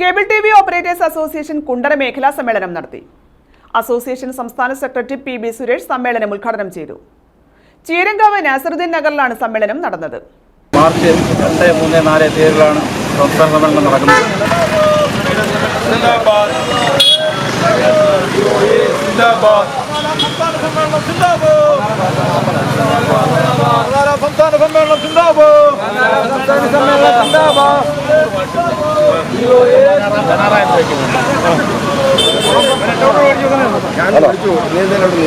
Cable T V operators association Kundara മേഖലാ സമ്മേളനം നടത്തി. അസോസിയേഷൻ സംസ്ഥാന സെക്രട്ടറി പി ബി സുരേഷ് സമ്മേളനം ഉദ്ഘാടനം ചെയ്തു. ചീരങ്കാവ് നാസറുദ്ദീൻ നഗറിലാണ് സമ്മേളനം നടന്നത്. മാർച്ച് രണ്ട് മൂന്ന് നാല് തീയതികളാണ് സംസ്ഥാന സമ്മേളനം നടക്കുന്നത്. സംസ്ഥാന സമ്മേളനം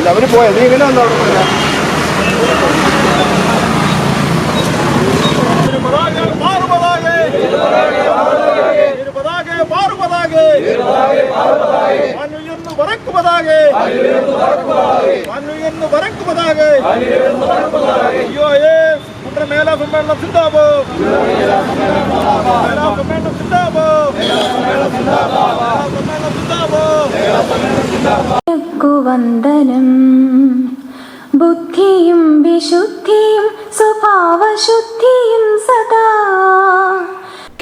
അവര് പോയത് നീ ഇങ്ങനെ വന്നോ മേലാ സമ്മേളനം സിന്ദാബോ മേലാ സമ്മേളനം വന്ദനം. ബുദ്ധിയും വിശുദ്ധിയും സ്വഭാവശുദ്ധിയും സദാ.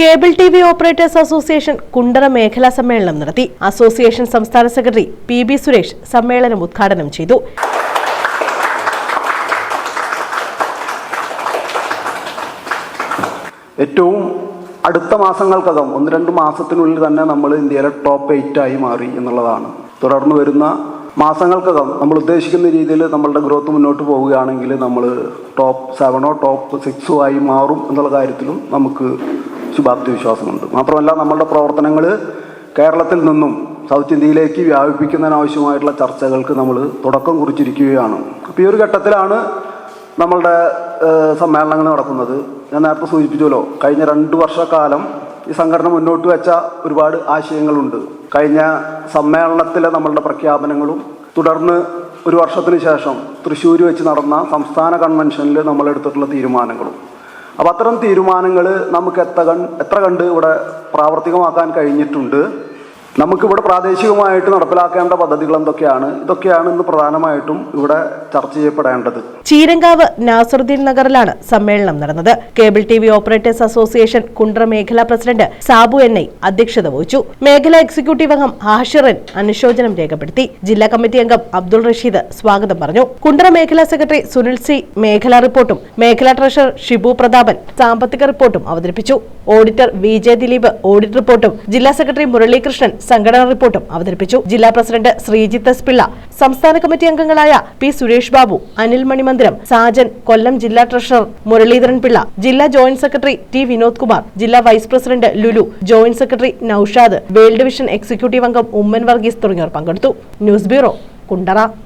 Cable T V operators association Kundara മേഖലാ സമ്മേളനം നടത്തി. അസോസിയേഷൻ സംസ്ഥാന സെക്രട്ടറി പി ബി സുരേഷ് സമ്മേളനം ഉദ്ഘാടനം ചെയ്തു. ഏറ്റവും അടുത്ത മാസങ്ങൾക്കകം ഒന്ന് രണ്ട് മാസത്തിനുള്ളിൽ തന്നെ നമ്മൾ ഇന്ത്യയിലെ ടോപ്പ് എയ്റ്റ് ആയി മാറി എന്നുള്ളതാണ്. തുടർന്ന് വരുന്ന മാസങ്ങൾക്കകം നമ്മൾ ഉദ്ദേശിക്കുന്ന രീതിയിൽ നമ്മളുടെ ഗ്രോത്ത് മുന്നോട്ട് പോവുകയാണെങ്കിൽ നമ്മൾ ടോപ്പ് സെവനോ ടോപ്പ് സിക്സോ ആയി മാറും എന്നുള്ള കാര്യത്തിലും നമുക്ക് ശുഭാപ്തി വിശ്വാസമുണ്ട്. മാത്രമല്ല നമ്മളുടെ പ്രവർത്തനങ്ങൾ കേരളത്തിൽ നിന്നും സൗത്ത് ഇന്ത്യയിലേക്ക് വ്യാപിപ്പിക്കുന്നതിനാവശ്യമായിട്ടുള്ള ചർച്ചകൾക്ക് നമ്മൾ തുടക്കം കുറിച്ചിരിക്കുകയാണ്. അപ്പോൾ ഈ ഒരു ഘട്ടത്തിലാണ് നമ്മളുടെ സമ്മേളനങ്ങൾ നടക്കുന്നത്. ഞാൻ നേരത്തെ സൂചിപ്പിച്ചല്ലോ കഴിഞ്ഞ രണ്ട് വർഷക്കാലം ഈ സംഘടന മുന്നോട്ട് വെച്ച ഒരുപാട് ആശയങ്ങളുണ്ട്. കഴിഞ്ഞ സമ്മേളനത്തിലെ നമ്മളുടെ പ്രഖ്യാപനങ്ങളും തുടർന്ന് ഒരു വർഷത്തിന് ശേഷം തൃശ്ശൂർ വെച്ച് നടന്ന സംസ്ഥാന കൺവെൻഷനിൽ നമ്മൾ എടുത്തിട്ടുള്ള തീരുമാനങ്ങളും. അപ്പോൾ അത്തരം തീരുമാനങ്ങൾ നമുക്ക് എത്ര കണ്ട് എത്ര കണ്ട് ഇവിടെ പ്രാവർത്തികമാക്കാൻ കഴിഞ്ഞിട്ടുണ്ട്? നമുക്കിവിടെ പ്രാദേശികമായിട്ട് നടപ്പിലാക്കേണ്ട പദ്ധതികൾ എന്തൊക്കെയാണ്? ഇതൊക്കെയാണ് ഇന്ന് പ്രധാനമായിട്ടും ഇവിടെ ചർച്ച ചെയ്യപ്പെടേണ്ടത്. ചീരങ്കാവ് നാസറുദ്ദീൻ നഗറിലാണ് സമ്മേളനം നടന്നത്. Cable T V operators association Kundara മേഖലാ പ്രസിഡന്റ് സാബു എൻ ഐ അധ്യക്ഷത വഹിച്ചു. മേഖലാ എക്സിക്യൂട്ടീവ് അംഗം ഹാഷിറൻ അനുശോചനം രേഖപ്പെടുത്തി. ജില്ലാ കമ്മിറ്റി അംഗം അബ്ദുൾ റഷീദ് സ്വാഗതം പറഞ്ഞു. കുണ്ട്ര മേഖലാ സെക്രട്ടറി സുനിൽ സി മേഖലാ റിപ്പോർട്ടും മേഖലാ ട്രഷറർ ഷിബു പ്രതാപൻ സാമ്പത്തിക റിപ്പോർട്ടും അവതരിപ്പിച്ചു. Auditor V J Dileep audit റിപ്പോർട്ടും ജില്ലാ സെക്രട്ടറി മുരളീകൃഷ്ണൻ സംഘടനാ റിപ്പോർട്ടും അവതരിപ്പിച്ചു. ജില്ലാ പ്രസിഡന്റ് ശ്രീജിത്ത് എസ് പിള്ള സംസ്ഥാന കമ്മിറ്റി അംഗങ്ങളായ പി സുരേഷ് ബാബു അനിൽ മണിമന്ദിരം സാജൻ കൊല്ലം ജില്ലാ ട്രഷറർ മുരളീധരൻ പിള്ള ജില്ലാ joint secretary T Vinod Kumar ജില്ലാ vice president Lulu joint secretary Noushad world vision executive അംഗം ഉമ്മൻ വർഗീസ് തുടങ്ങിയവർ പങ്കെടുത്തു. News bureau Kundara.